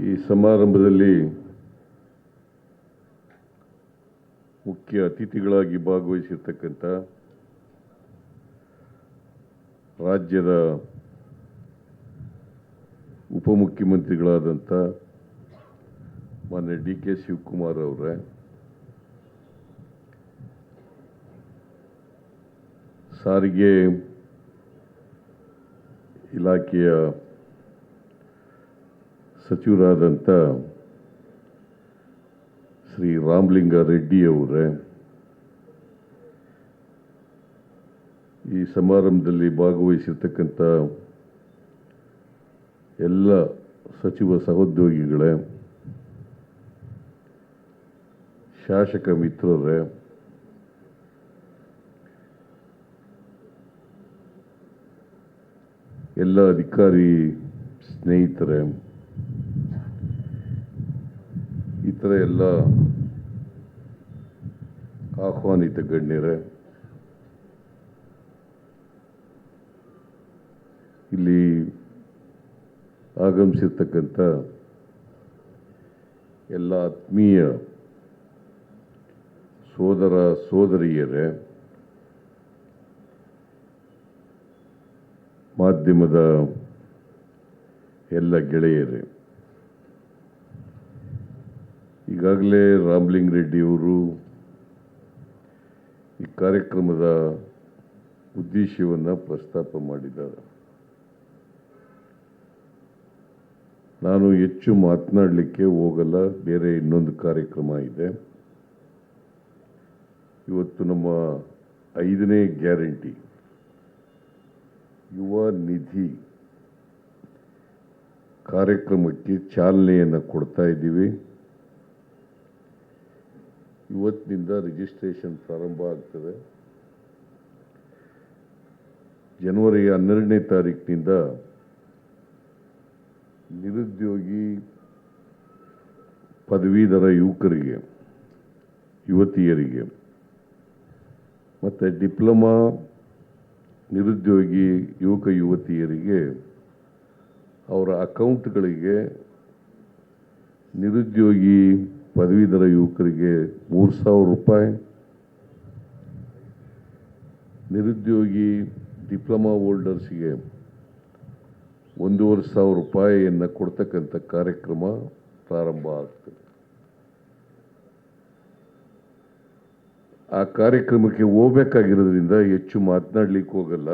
ಈ ಸಮಾರಂಭದಲ್ಲಿ ಮುಖ್ಯ ಅತಿಥಿಗಳಾಗಿ ಭಾಗವಹಿಸಿರ್ತಕ್ಕಂಥ ರಾಜ್ಯದ ಉಪಮುಖ್ಯಮಂತ್ರಿಗಳಾದಂಥ ಮಾನ್ಯ ಡಿ ಕೆ ಶಿವಕುಮಾರ್ ಅವರೇ ಸಾರಿಗೆ ಇಲಾಖೆಯ ಸಚಿವರಾದಂಥ ಶ್ರೀ ರಾಮಲಿಂಗ ರೆಡ್ಡಿಯವರೇ ಈ ಸಮಾರಂಭದಲ್ಲಿ ಭಾಗವಹಿಸಿರ್ತಕ್ಕಂಥ ಎಲ್ಲ ಸಚಿವ ಸಹೋದ್ಯೋಗಿಗಳೇ, ಶಾಸಕ ಮಿತ್ರರೇ, ಎಲ್ಲ ಅಧಿಕಾರಿ ಸ್ನೇಹಿತರೆ ಇತರ ಎಲ್ಲ. ಆಹ್ವಾನಿತ ಗಣ್ಯರೇ. ಇಲ್ಲಿ ಆಗಮಿಸಿರ್ತಕ್ಕಂಥ ಎಲ್ಲ ಆತ್ಮೀಯ ಸೋದರ ಸೋದರಿಯರೇ ಮಾಧ್ಯಮದ ಎಲ್ಲ ಗೆಳೆಯರೇ ಈಗಾಗಲೇ ರಾಮಲಿಂಗ್ ರೆಡ್ಡಿಯವರು ಈ ಕಾರ್ಯಕ್ರಮದ ಉದ್ದೇಶವನ್ನು ಪ್ರಸ್ತಾಪ ಮಾಡಿದ್ದಾರೆ. ನಾನು ಹೆಚ್ಚು ಮಾತನಾಡಲಿಕ್ಕೆ ಹೋಗಲ್ಲ, ಬೇರೆ ಇನ್ನೊಂದು ಕಾರ್ಯಕ್ರಮ ಇದೆ. ಇವತ್ತು ನಮ್ಮ ಐದನೇ ಗ್ಯಾರಂಟಿ. ಯುವ ನಿಧಿ ಕಾರ್ಯಕ್ರಮಕ್ಕೆ ಚಾಲನೆಯನ್ನು ಕೊಡ್ತಾ ಇದ್ದೀವಿ. ಇವತ್ತಿನಿಂದ ರಿಜಿಸ್ಟ್ರೇಷನ್ ಪ್ರಾರಂಭ ಆಗ್ತದೆ. ಜನವರಿ ಹನ್ನೆರಡನೇ ತಾರೀಕಿನಿಂದ ನಿರುದ್ಯೋಗಿ ಪದವೀಧರ ಯುವಕರಿಗೆ, ಯುವತಿಯರಿಗೆ, ಮತ್ತು ಡಿಪ್ಲೊಮಾ ನಿರುದ್ಯೋಗಿ ಯುವಕ ಯುವತಿಯರಿಗೆ ಅವರ ಅಕೌಂಟ್ಗಳಿಗೆ ನಿರುದ್ಯೋಗಿ ಪದವೀಧರ ಯುವಕರಿಗೆ ಮೂರು ಸಾವಿರ ರೂಪಾಯಿ. ನಿರುದ್ಯೋಗಿ ಡಿಪ್ಲೊಮಾ ಹೋಲ್ಡರ್ಸ್ಗೆ ಒಂದೂವರೆ ಸಾವಿರ ರೂಪಾಯಿಯನ್ನು ಕೊಡ್ತಕ್ಕಂಥ ಕಾರ್ಯಕ್ರಮ ಪ್ರಾರಂಭ ಆಗ್ತದೆ. ಆ ಕಾರ್ಯಕ್ರಮಕ್ಕೆ ಹೋಗ್ಬೇಕಾಗಿರೋದ್ರಿಂದ ಹೆಚ್ಚು ಮಾತನಾಡಲಿಕ್ಕೆ ಹೋಗಲ್ಲ.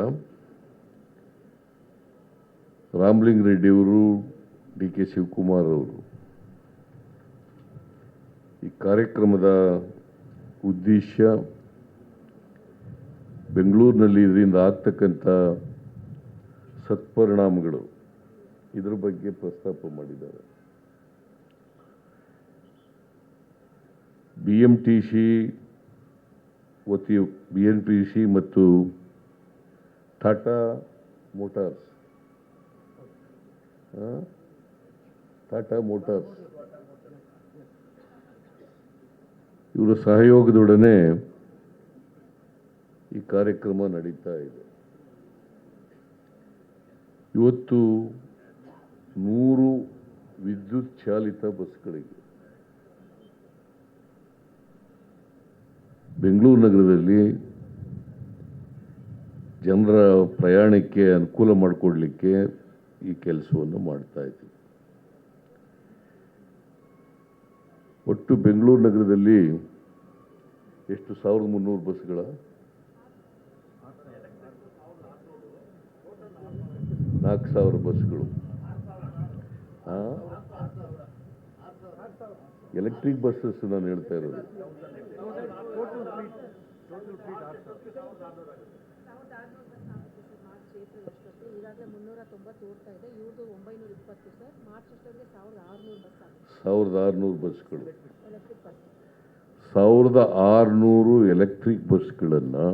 ರಾಮಲಿಂಗ್ ರೆಡ್ಡಿಯವರು ಡಿ ಕೆ ಶಿವಕುಮಾರ್ ಅವರು ಈ ಕಾರ್ಯಕ್ರಮದ ಉದ್ದೇಶ ಬೆಂಗಳೂರಿನಲ್ಲಿ ಇದರಿಂದ ಆಗ್ತಕ್ಕಂಥ ಸತ್ಪರಿಣಾಮಗಳು ಇದರ ಬಗ್ಗೆ ಪ್ರಸ್ತಾಪ ಮಾಡಿದ್ದಾರೆ. ಬಿ ಎಂ ಟಿ ಸಿ ವತಿ ಬಿ ಎನ್ ಪಿ ಸಿ ಮತ್ತು ಟಾಟಾ ಮೋಟಾರ್ಸ್? ಟಾಟಾ ಮೋಟಾರ್ಸ್ ಇವರ ಸಹಯೋಗದೊಡನೆ ಈ ಕಾರ್ಯಕ್ರಮ ನಡೀತಾ ಇದೆ. ಇವತ್ತು ನೂರು ವಿದ್ಯುತ್ ಚಾಲಿತ ಬಸ್ಗಳಿಗೆ ಬೆಂಗಳೂರು ನಗರದಲ್ಲಿ ಜನರ ಪ್ರಯಾಣಕ್ಕೆ ಅನುಕೂಲ ಮಾಡಿಕೊಡ್ಲಿಕ್ಕೆ ಈ ಕೆಲಸವನ್ನು ಮಾಡ್ತಾ ಇದ್ದೀವಿ. ಒಟ್ಟು ಬೆಂಗಳೂರು ನಗರದಲ್ಲಿ ಎಷ್ಟು ಸಾವಿರದ ಮುನ್ನೂರು ಬಸ್ಗಳ ನಾಲ್ಕು ಸಾವಿರ ಬಸ್ಗಳು ಎಲೆಕ್ಟ್ರಿಕ್ ಬಸ್ಸಸ್ ನಾನು ಹೇಳ್ತಾ ಇರೋದು. ಈಗಾಗಲೇ ಮುನ್ನೂರ ತೊಂಬತ್ತು ಓಡ್ತಾ ಇದೆ. ಇವ್ರದ್ದು ಒಂಬೈನೂರ ಇಪ್ಪತ್ತು ಸರ್. ಮಾರ್ಚ್ ಸಾವಿರದ ಆರುನೂರು ಬಸ್ ಸಾವಿರದ ಆರುನೂರು ಬಸ್ಗಳು. ಎಲೆಕ್ಟ್ರಿಕ್ ಬಸ್ ಸಾವಿರದ ಆರುನೂರು ಎಲೆಕ್ಟ್ರಿಕ್ ಬಸ್ಗಳನ್ನು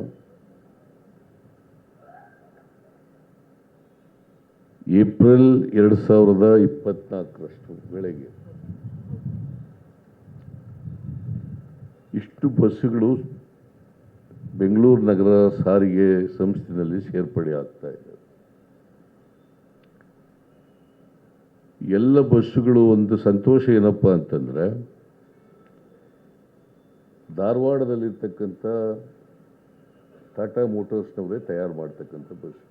ಏಪ್ರಿಲ್ ಎರಡು ಸಾವಿರದ ಇಪ್ಪತ್ನಾಲ್ಕರಷ್ಟು ಬೆಳಗ್ಗೆ. ಇಷ್ಟು ಬಸ್ಸುಗಳು ಬೆಂಗಳೂರು ನಗರ ಸಾರಿಗೆ ಸಂಸ್ಥೆಯಲ್ಲಿ ಸೇರ್ಪಡೆ ಆಗ್ತಾ ಇದೆ. ಎಲ್ಲ ಬಸ್ಸುಗಳು ಒಂದು ಸಂತೋಷ ಏನಪ್ಪ ಅಂತಂದರೆ, ಧಾರವಾಡದಲ್ಲಿರ್ತಕ್ಕಂಥ ಟಾಟಾ ಮೋಟರ್ಸ್ನವರೇ ತಯಾರು ಮಾಡ್ತಕ್ಕಂಥ ಬಸ್.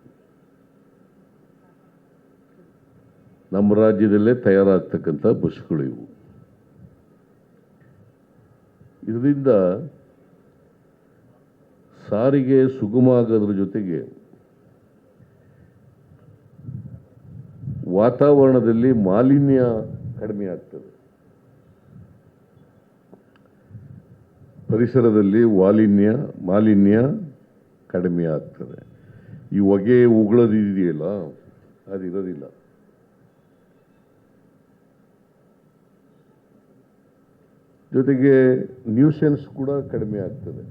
ನಮ್ಮ ರಾಜ್ಯದಲ್ಲೇ ತಯಾರಾಗ್ತಕ್ಕಂಥ ಬಸ್ಸುಗಳು ಇವು. ಇದರಿಂದ ಸಾರಿಗೆ ಸುಗಮ ಆಗೋದ್ರ ಜೊತೆಗೆ ವಾತಾವರಣದಲ್ಲಿ ಮಾಲಿನ್ಯ ಕಡಿಮೆ ಆಗ್ತದೆ. ಪರಿಸರದಲ್ಲಿ ಮಾಲಿನ್ಯ ಮಾಲಿನ್ಯ ಕಡಿಮೆ ಆಗ್ತದೆ. ಈ ಹೊಗೆ ಉಗುಳೋದಿದೆಯಲ್ಲ ಅದಿರೋದಿಲ್ಲ. ಜೊತೆಗೆ ನ್ಯೂಸೆನ್ಸ್ ಕೂಡ ಕಡಿಮೆ ಆಗ್ತದೆ.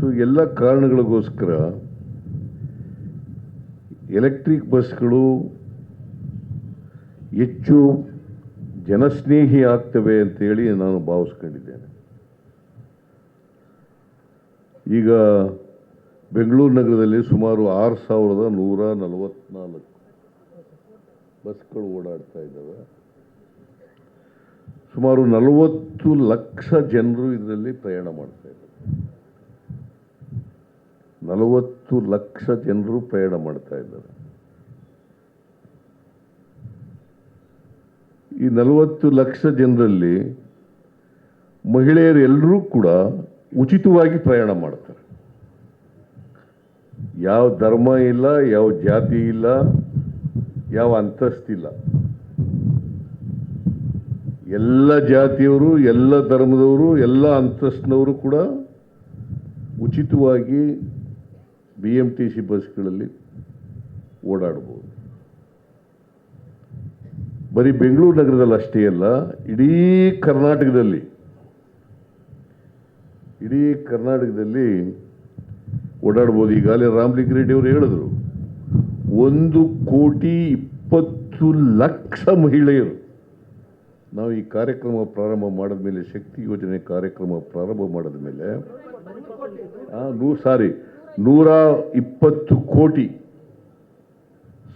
ಸೊ ಎಲ್ಲ ಕಾರಣಗಳಿಗೋಸ್ಕರ ಎಲೆಕ್ಟ್ರಿಕ್ ಬಸ್ಗಳು ಹೆಚ್ಚು ಜನಸ್ನೇಹಿ ಆಗ್ತವೆ ಅಂತೇಳಿ ನಾನು ಭಾವಿಸ್ಕೊಂಡಿದ್ದೇನೆ. ಈಗ ಬೆಂಗಳೂರು ನಗರದಲ್ಲಿ ಸುಮಾರು ಆರು ಸಾವಿರದ ನೂರ ನಲವತ್ನಾಲ್ಕು ಬಸ್ಗಳು ಓಡಾಡ್ತಾ ಇದ್ದಾವೆ. ಸುಮಾರು ನಲವತ್ತು ಲಕ್ಷ ಜನರು ಇದರಲ್ಲಿ ಪ್ರಯಾಣ ಮಾಡ್ತಾ ಇದ್ದಾರೆ. ನಲವತ್ತು ಲಕ್ಷ ಜನರು ಪ್ರಯಾಣ ಮಾಡ್ತಾ ಇದ್ದಾರೆ. ಈ ನಲವತ್ತು ಲಕ್ಷ ಜನರಲ್ಲಿ ಮಹಿಳೆಯರು ಎಲ್ಲರೂ ಕೂಡ ಉಚಿತವಾಗಿ ಪ್ರಯಾಣ ಮಾಡ್ತಾರೆ. ಯಾವ ಧರ್ಮ ಇಲ್ಲ, ಯಾವ ಜಾತಿ ಇಲ್ಲ, ಯಾವ ಅಂತಸ್ತಿಲ್ಲ ಎಲ್ಲ ಜಾತಿಯವರು, ಎಲ್ಲ ಧರ್ಮದವರು, ಎಲ್ಲ ಅಂತಸ್ತಿನವರು ಕೂಡ ಉಚಿತವಾಗಿ ಬಿ ಎಂ ಟಿ ಸಿ ಬಸ್ಗಳಲ್ಲಿ ಓಡಾಡ್ಬೋದು. ಬರೀ ಬೆಂಗಳೂರು ನಗರದಲ್ಲಿ ಅಷ್ಟೇ ಅಲ್ಲ, ಇಡೀ ಕರ್ನಾಟಕದಲ್ಲಿ ಇಡೀ ಕರ್ನಾಟಕದಲ್ಲಿ ಓಡಾಡ್ಬೋದು. ಈಗಾಗಲೇ ರಾಮಲಿಂಗ ರೆಡ್ಡಿ ಅವರು ಹೇಳಿದ್ರು, ಒಂದು ಕೋಟಿ ಇಪ್ಪತ್ತು ಲಕ್ಷ ಮಹಿಳೆಯರು ನಾವು ಈ ಕಾರ್ಯಕ್ರಮ ಪ್ರಾರಂಭ ಮಾಡಿದ ಮೇಲೆ, ಶಕ್ತಿ ಯೋಜನೆ ಕಾರ್ಯಕ್ರಮ ಪ್ರಾರಂಭ ಮಾಡಿದ ಮೇಲೆ ನೂ, ಸಾರಿ ನೂರ ಇಪ್ಪತ್ತು ಕೋಟಿ.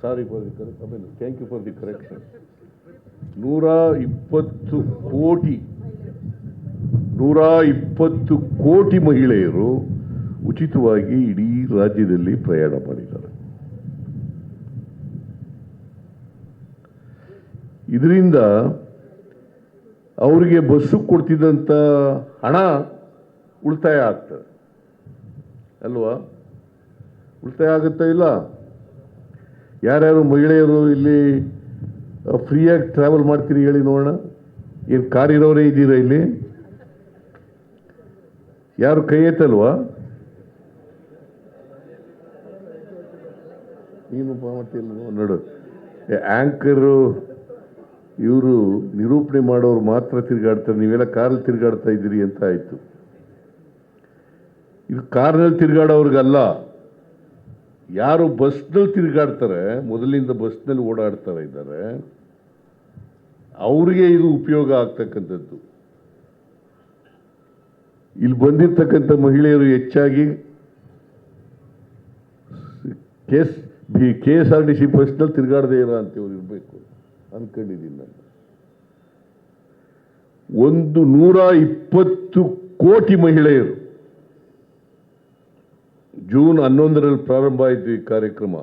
ಸಾರಿ ಫಾರ್ ದಿ ಕರೆಕ್ಟ್ ಆಮೇಲೆ thank you for the correction ನೂರ ಇಪ್ಪತ್ತು ಕೋಟಿ. ನೂರ ಇಪ್ಪತ್ತು ಕೋಟಿ ಮಹಿಳೆಯರು ಉಚಿತವಾಗಿ ಇಡೀ ರಾಜ್ಯದಲ್ಲಿ ಪ್ರಯಾಣ ಮಾಡಿದ್ದಾರೆ. ಇದರಿಂದ ಅವರಿಗೆ ಬಸ್ಸು ಕೊಡ್ತಿದ್ದಂಥ ಹಣ ಉಳಿತಾಯ ಆಗ್ತದೆ. ಅಲ್ವಾ? ಉಳಿತಾಯ ಆಗುತ್ತಾ ಇಲ್ಲ? ಯಾರ್ಯಾರು ಮಹಿಳೆಯರು ಇಲ್ಲಿ ಫ್ರೀಯಾಗಿ ಟ್ರಾವೆಲ್ ಮಾಡ್ತೀರಿ ಹೇಳಿ ನೋಡೋಣ. ಏನು ಕಾರ್ ಇರೋರೇ ಇದ್ದೀರಾ ಇಲ್ಲಿ? ಯಾರು ಕೈ ಎತ್ತಲ್ವಾ? ನೀನು ಮಾಡ್ತಿಲ್ಲ ನೋಡು. ಆ್ಯಂಕರು ಇವರು ನಿರೂಪಣೆ ಮಾಡೋರು ಮಾತ್ರ ತಿರುಗಾಡ್ತಾರೆ. ನೀವೆಲ್ಲ ಕಾರಲ್ಲಿ ತಿರುಗಾಡ್ತಾ ಇದ್ದೀರಿ ಅಂತ ಆಯ್ತು. ಇದು ಕಾರ್ನಲ್ಲಿ ತಿರುಗಾಡೋರಿಗಲ್ಲ. ಯಾರು ಬಸ್ನಲ್ಲಿ ತಿರುಗಾಡ್ತಾರೆ, ಮೊದಲಿಂದ ಬಸ್ನಲ್ಲಿ ಓಡಾಡ್ತಾರೆ ಇದ್ದಾರೆ, ಅವರಿಗೆ ಇದು ಉಪಯೋಗ ಆಗ್ತಕ್ಕಂಥದ್ದು. ಇಲ್ಲಿ ಬಂದಿರ್ತಕ್ಕಂಥ ಮಹಿಳೆಯರು ಹೆಚ್ಚಾಗಿ ಕೆಸ್, B, K S R T C ಬಸ್ನಲ್ಲಿ ತಿರುಗಾಡದೇ ಇರೋ ಅಂತೇವ್ರು ಇರಬೇಕು ಅನ್ಕೊಂಡಿದ್ದೀನಿ ನಾನು. ಒಂದು ನೂರ ಇಪ್ಪತ್ತು ಕೋಟಿ ಮಹಿಳೆಯರು ಜೂನ್ ಹನ್ನೊಂದರಲ್ಲಿ ಪ್ರಾರಂಭ ಆಯಿತು ಈ ಕಾರ್ಯಕ್ರಮ.